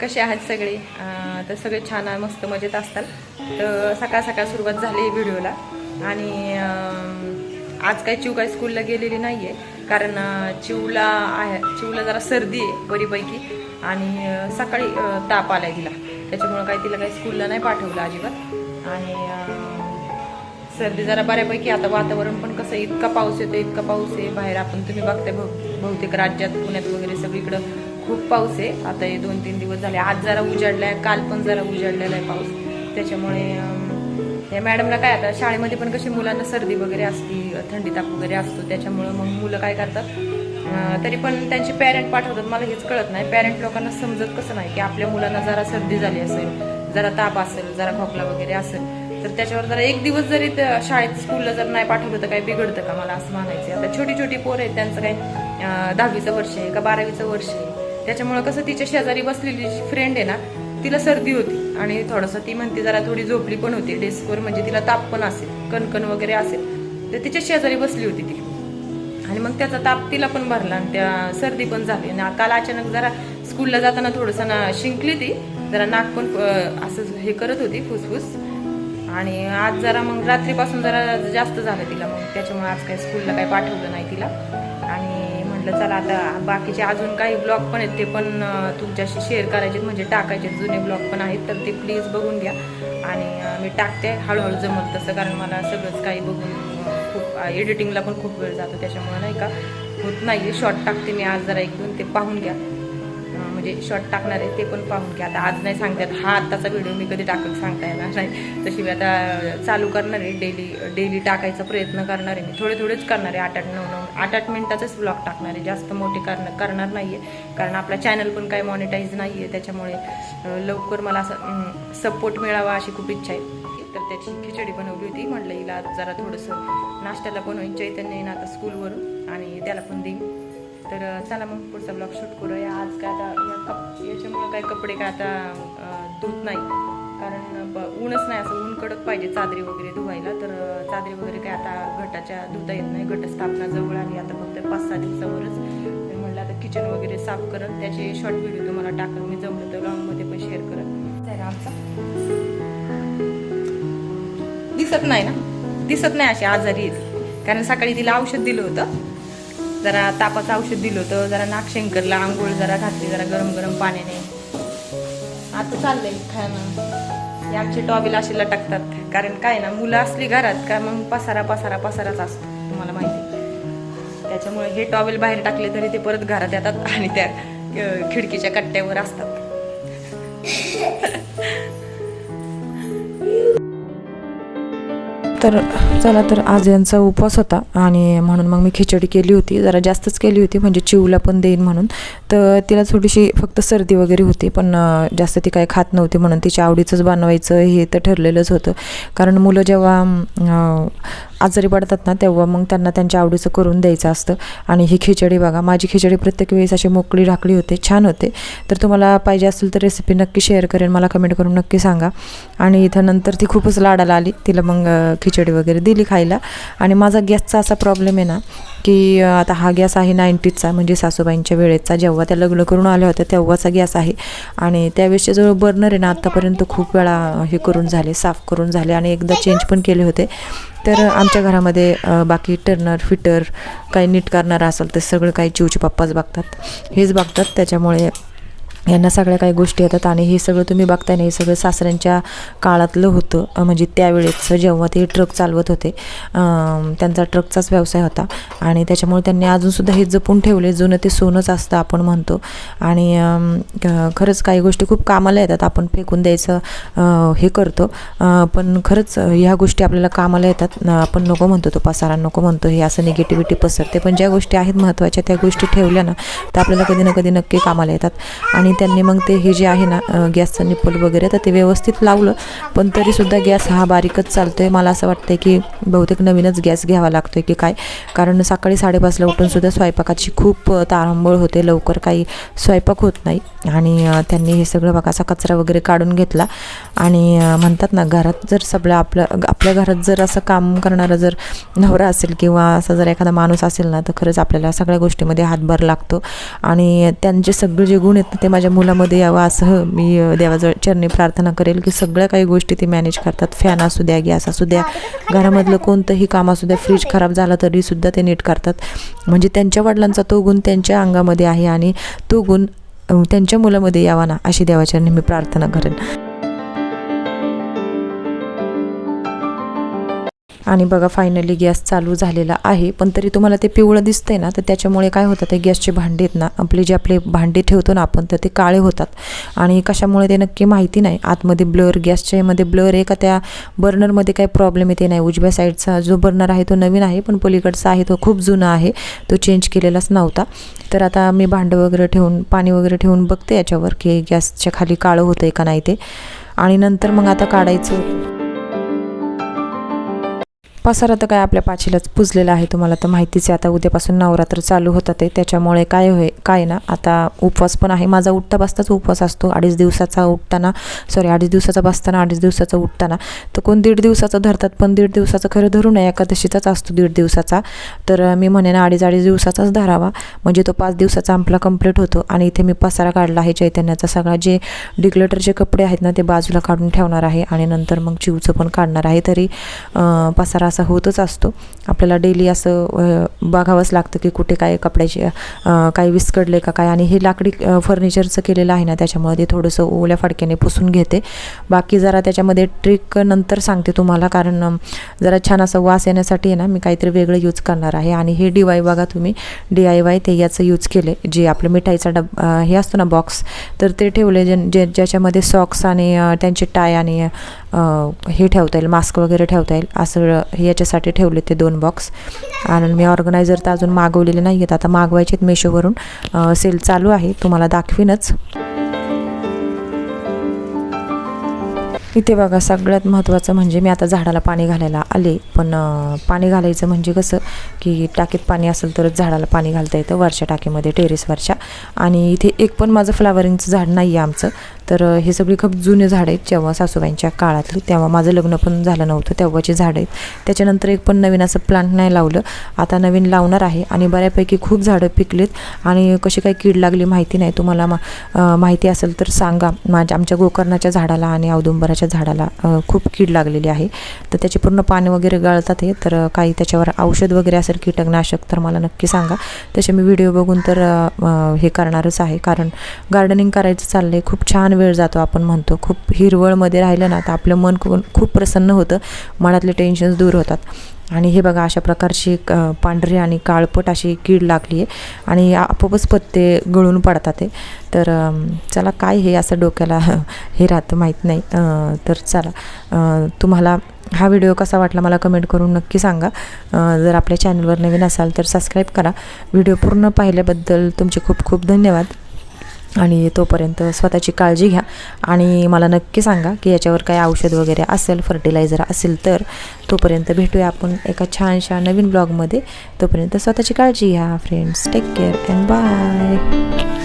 कसे आहात सगळे? तर सगळे छान आहे मस्त मजेत असतात. तर सकाळ सकाळ सुरुवात झाली व्हिडिओला. आणि आज काही चिव काही स्कूलला गेलेली नाही आहे कारण चिवला आहे चिवला जरा सर्दी आहे बरीपैकी. आणि सकाळी ताप ताप आहे तिला. त्याच्यामुळं काय तिला काही स्कूलला नाही पाठवलं अजिबात. आणि सर्दी जरा बऱ्यापैकी आता वातावरण पण कसं इतका पाऊस येतो इतका पाऊस आहे. बाहेर आपण तुम्ही बघताय बहुतेक राज्यात पुण्यात वगैरे सगळीकडं खूप पाऊस आहे. आता हे दोन तीन दिवस झाले. आज जरा उजाडलाय काल पण जरा उजाडलेला आहे पाऊस. त्याच्यामुळे या मॅडमला काय आता शाळेमध्ये पण कशी मुलांना सर्दी वगैरे असती थंडी ताप वगैरे असतो त्याच्यामुळं मग मुलं काय करतात? तरी पण त्यांचे पॅरेंट पाठवतात. मला हेच कळत नाही. पॅरेंट लोकांना समजत कसं नाही की आपल्या मुलांना जरा सर्दी झाली असेल जरा ताप असेल जरा खोकला वगैरे असेल तर त्याच्यावर जरा एक दिवस जरी शाळेत स्कूलला जर नाही पाठवलं तर काही बिघडतं का? मला असं म्हणायचं आता छोटी छोटी पोरं आहेत त्यांचं काही दहावीचं वर्ष आहे का बारावीचं वर्ष आहे? त्याच्यामुळं कसं तिच्या शेजारी बसलेली जी फ्रेंड आहे ना तिला सर्दी होती. आणि थोडंसं ती म्हणते जरा थोडी झोपली पण होती डेस्कवर म्हणजे तिला ताप पण असेल कणकण वगैरे असेल. तर तिच्या शेजारी बसली होती ती. आणि मग त्याचा ताप तिला पण भरला आणि त्या सर्दी पण झाली. आणि काल अचानक जरा स्कूलला जाताना थोडंसं ना शिंकली ती. जरा नाक पण असं हे करत होती फुसफुस. आणि आज जरा मग रात्रीपासून जरा जास्त झालं तिला मग. त्याच्यामुळे आज काही स्कूलला काही पाठवलं नाही तिला. आणि म्हटलं चला आता बाकीचे अजून काही ब्लॉग पण आहेत ते पण तुमच्याशी शेअर करायचे म्हणजे टाकायचे जुने ब्लॉग पण आहेत तर ते प्लीज बघून घ्या. आणि मी टाकते हळूहळू जमत तसं कारण मला सगळंच काही बघून खूप एडिटिंगला पण खूप वेळ जातो त्याच्यामुळे नाही का होत नाही शॉर्ट टाकते मी आज जरा एक दोन ते पाहून घ्या. म्हणजे शॉर्ट टाकणार आहे ते पण पाहून घ्या. आता आज नाही सांगतात हा आत्ताचा व्हिडिओ मी कधी टाकत सांगता येणार नाही. तशी मी आता चालू करणार आहे. डेली डेली टाकायचा प्रयत्न करणार आहे मी. थोडे थोडेच करणार आहे आठ आठ नऊ नऊ आठ आठ मिनिटाचंच ब्लॉग टाकणार आहे. जास्त मोठे करणं करणार नाही आहे कारण आपला चॅनल पण काही मॉनिटाईज नाही आहे त्याच्यामुळे लवकर मला असं सपोर्ट मिळावा अशी खूप इच्छा आहे. तर त्याची खिचडी बनवली होती. म्हटलं हिला जरा थोडंसं नाश्त्याला पण होईल चैतन्य येईन आता स्कूलवरून आणि त्याला पण देईन. तर चला मग पुढचा ब्लॉग शूट करूया. आज काय आता या कप याच्यामुळं काय कपडे काय आता धुत नाही. ऊनच नाही असं ऊन कडक पाहिजे चादरी वगैरे धुवायला. तर चादरी वगैरे काय आता घटाच्या धुता येत नाही घटस्थापना जवळ आली. आता फक्त पाच सहा दिवसावरच मी म्हटलं आता किचन वगैरे साफ करत त्याचे शॉर्ट व्हिडिओ तुम्हाला टाकून. मी जमलं तर लॉंगमध्ये पण शेअर करत आहे आमचा. दिसत नाही ना? दिसत नाही अशी आजारी आहे कारण सकाळी तिला औषध दिलं होतं. जरा तापाचं औषध दिलं होतं. जरा नागशंकरला आंघोळ जरा घातली जरा गरम गरम पाण्याने. आता चाललंय खाणं हे आमचे टॉबेल असे लटकतात कारण काय ना मुलं असली घरात का मग पसारा पसारा पसाराच असतो तुम्हाला माहिती. त्याच्यामुळे हे टॉवेल बाहेर टाकले तरी ते परत घरात येतात आणि त्या खिडकीच्या कट्ट्यावर असतात. तर चला तर आज यांचा उपवास होता आणि म्हणून मग मी खिचडी केली होती. जरा जास्तच केली होती म्हणजे चिवला पण देईन म्हणून. तर तिला थोडीशी फक्त सर्दी वगैरे होती पण जास्त ती काही खात नव्हती म्हणून तिच्या आवडीचंच बनवायचं हे तर ठरलेलंच होतं. कारण मुलं जेव्हा आजारी पडतात ना तेव्हा मग त्यांना त्यांच्या आवडीचं करून द्यायचं असतं. आणि ही खिचडी बघा माझी खिचडी प्रत्येक वेळेस अशी मोकळी ढाकळी होते छान होते. तर तुम्हाला पाहिजे असेल तर रेसिपी नक्की शेअर करेन मला कमेंट करून नक्की सांगा. आणि इथं नंतर ती खूपच लाडाला आली तिला मग खिचडी वगैरे दिली खायला. आणि माझा गॅसचा असा प्रॉब्लेम आहे ना की आता हा गॅस आहे नाईन्टीजचा म्हणजे सासूबाईंच्या वेळेचा जेव्हा त्या लग्न करून आल्या होत्या तेव्हाचा गॅस आहे. आणि त्यावेळेसचे जो बर्नर आहे ना आत्तापर्यंत खूप वेळा हे करून झाले साफ करून झाले आणि एकदा चेंज पण केले होते. तर आमच्या घरामध्ये बाकी टर्नर फिटर काही नीट करणारा असेल तर सगळं काही चिवचे पप्पाच बघतात. हेच बघतात. त्याच्यामुळे यांना सगळ्या काही गोष्टी येतात आणि हे सगळं तुम्ही बघताय ना हे सगळं सासऱ्यांच्या काळातलं होतं. म्हणजे त्यावेळेचं जेव्हा ते ट्रक चालवत होते त्यांचा ट्रकचाच व्यवसाय होता. आणि त्याच्यामुळे त्यांनी अजूनसुद्धा हे जपून ठेवले जुनं ते सोनंच असतं आपण म्हणतो. आणि खरंच काही गोष्टी खूप कामाला येतात आपण फेकून द्यायचं हे करतो. पण खरंच ह्या गोष्टी आपल्याला कामाला येतात. आपण नको म्हणतो तो पसारा नको म्हणतो हे असं निगेटिव्हिटी पसरते. पण ज्या गोष्टी आहेत महत्त्वाच्या त्या गोष्टी ठेवल्या ना तर आपल्याला कधी ना कधी नक्की कामाला येतात. आणि त्यांनी मग ते हे जे आहे ना गॅसचं निपोल वगैरे तर ते व्यवस्थित लावलं. पण तरीसुद्धा गॅस हा बारीकच चालतो आहे मला असं वाटतं की बहुतेक नवीनच गॅस घ्यावा लागतो आहे की काय? कारण सकाळी साडेपाचला उठूनसुद्धा स्वयंपाकाची खूप तारांबळ होते. लवकर काही स्वयंपाक होत नाही. आणि त्यांनी हे सगळं बघा असा कचरा वगैरे काढून घेतला. आणि म्हणतात ना घरात जर सगळं आपलं आपल्या घरात जर असं काम करणारा जर नवरा असेल किंवा असा जर एखादा माणूस असेल ना तर खरंच आपल्याला सगळ्या गोष्टीमध्ये हातभार लागतो. आणि त्यांचे सगळे जे गुण आहेत ते माझ्या मुलामध्ये यावं असं मी देवाजवळ चरणी प्रार्थना करेल की सगळ्या काही गोष्टी ते मॅनेज करतात. फॅन असू द्या गॅस असू द्या. घरामधलं कोणतंही काम असू द्या फ्रीज खराब झाला तरीसुद्धा ते नीट करतात. म्हणजे त्यांच्या वडिलांचा तो गुण त्यांच्या अंगामध्ये आहे आणि तो गुण त्यांच्या मुलामध्ये यावा ना अशी देवाचरणी मी प्रार्थना करेन. आणि बघा फायनली गॅस चालू झालेला आहे. पण तरी तुम्हाला ते पिवळं दिसतंय ना तर त्याच्यामुळे काय होतं ते गॅसचे भांडे आहेत ना आपले जे आपले भांडे ठेवतो ना आपण तर ते काळे होतात. आणि कशामुळे ते नक्की माहिती नाही. आतमध्ये ब्लर गॅसच्या मध्ये ब्लर आहे का त्या बर्नरमध्ये काही प्रॉब्लेम येते नाही. उजव्या साईडचा जो बर्नर आहे तो नवीन आहे पण पलीकडचा आहे तो खूप जुना आहे. तो चेंज केलेलाच नव्हता. तर आता मी भांडं वगैरे ठेवून पाणी वगैरे ठेवून बघते याच्यावर की गॅसच्या खाली काळं होतं आहे का नाही ते. आणि नंतर मग आता काढायचं. पसारा तर काय आपल्या पाचीलाच पुजलेला आहे तुम्हाला तर माहितीच आहे. आता उद्यापासून नवरात्र चालू होतात ते. त्याच्यामुळे काय होय काय ना. आता उपवास पण आहे. माझा उठता बसताच उपवास असतो. अडीच दिवसाचा उठताना सॉरी अडीच दिवसाचा बसताना अडीच दिवसाचा उठताना. तर कोण दीड दिवसाचा धरतात पण दीड दिवसाचं खरं धरू नये. एकादशीचाच असतो दीड दिवसाचा. तर मी म्हणेन अडीच अडीच दिवसाचाच धरावा. म्हणजे तो पाच दिवसाचा आपला कंप्लीट होतो. आणि इथे मी पसारा काढला आहे चैतन्याचा सगळा. जे डिक्लेटरचे कपडे आहेत ना ते बाजूला काढून ठेवणार आहे. आणि नंतर मग चिवचं पण काढणार आहे तरी पसारा असा होतच असतो. आपल्याला डेली असं बघावंच लागतं की कुठे काय कपड्याचे काही विस्कडले का काय? आणि हे लाकडी फर्निचरचं केलेलं आहे ना त्याच्यामुळे ते थोडंसं ओल्या फडक्याने पुसून घेते. बाकी जरा त्याच्यामध्ये ट्रिक नंतर सांगते तुम्हाला कारण जरा छान असं वास येण्यासाठी आहे ना मी काहीतरी वेगळं यूज करणार आहे. आणि हे डी वाय बघा तुम्ही. डी आय वाय ते याचं यूज केले जे आपलं मिठाईचा डब हे असतो ना बॉक्स तर ते ठेवले जे ज्याच्यामध्ये सॉक्स आणि त्यांचे टाय आणि हे ठेवता येईल मास्क वगैरे ठेवता येईल. असं हे याच्यासाठी ठेवले ते दोन बॉक्स आणि मी ऑर्गनायझर तर अजून मागवलेले नाही आहेत आता मागवायचे आहेत मेशोवरून सेल चालू आहे. तुम्हाला दाखवीनच. इथे बघा सगळ्यात महत्त्वाचं म्हणजे मी आता झाडाला पाणी घालायला आले. पण पाणी घालायचं म्हणजे कसं की टाकीत पाणी असेल तरच झाडाला पाणी घालता येतं वरच्या टाकीमध्ये टेरेसवरच्या आणि इथे एक पण माझं फ्लावरिंगचं झाड नाही आहे आमचं. तर हे सगळी खूप जुने झाडं आहेत. जेव्हा सासूबाईंच्या काळातली तेव्हा माझं लग्न पण झालं नव्हतं तेव्हाची झाडं आहेत. त्याच्यानंतर एक पण नवीन असं प्लांट नाही लावलं. आता नवीन लावणार आहे आणि बऱ्यापैकी खूप झाडं पिकलीत. आणि कशी काही कीड लागली माहिती नाही. तुम्हाला मा माहिती असेल तर सांगा. माझ्या आमच्या गोकर्णाच्या झाडाला आणि औदुंबराच्या झाडाला खूप कीड लागलेली आहे. तर त्याचे पूर्ण पाणी वगैरे गळतात हे तर काही त्याच्यावर औषध वगैरे असेल कीटकनाशक तर मला नक्की सांगा. तसे मी व्हिडिओ बघून तर हे करणारच आहे. कारण गार्डनिंग करायचं चाललं आहे खूप छान वेळ जातो आपण म्हणतो. खूप हिरवळमध्ये राहिलं ना तर आपलं मन खूप खूप प्रसन्न होतं. मनातले टेन्शन्स दूर होतात. आणि हे बघा अशा प्रकारची क- पांढरी आणि काळपट अशी कीड लागली आहे आणि आपोआपच पत्ते गळून पडतात ते तर चला काय हे असं डोक्याला हे राहतं माहीत नाही. तर चला तुम्हाला हा व्हिडिओ कसा वाटला मला कमेंट करून नक्की सांगा. जर आपल्या चॅनलवर नवीन असाल तर सबस्क्राईब करा. व्हिडिओ पूर्ण पाहिल्याबद्दल तुमचे खूप खूप धन्यवाद. आणि तोपर्यंत स्वतःची काळजी घ्या. आणि मला नक्की सांगा की याच्यावर काय औषध वगैरे असेल फर्टिलायझर असेल तर तोपर्यंत भेटूया आपण एका छानशा नवीन ब्लॉगमध्ये तोपर्यंत स्वतःची काळजी घ्या friends take care and bye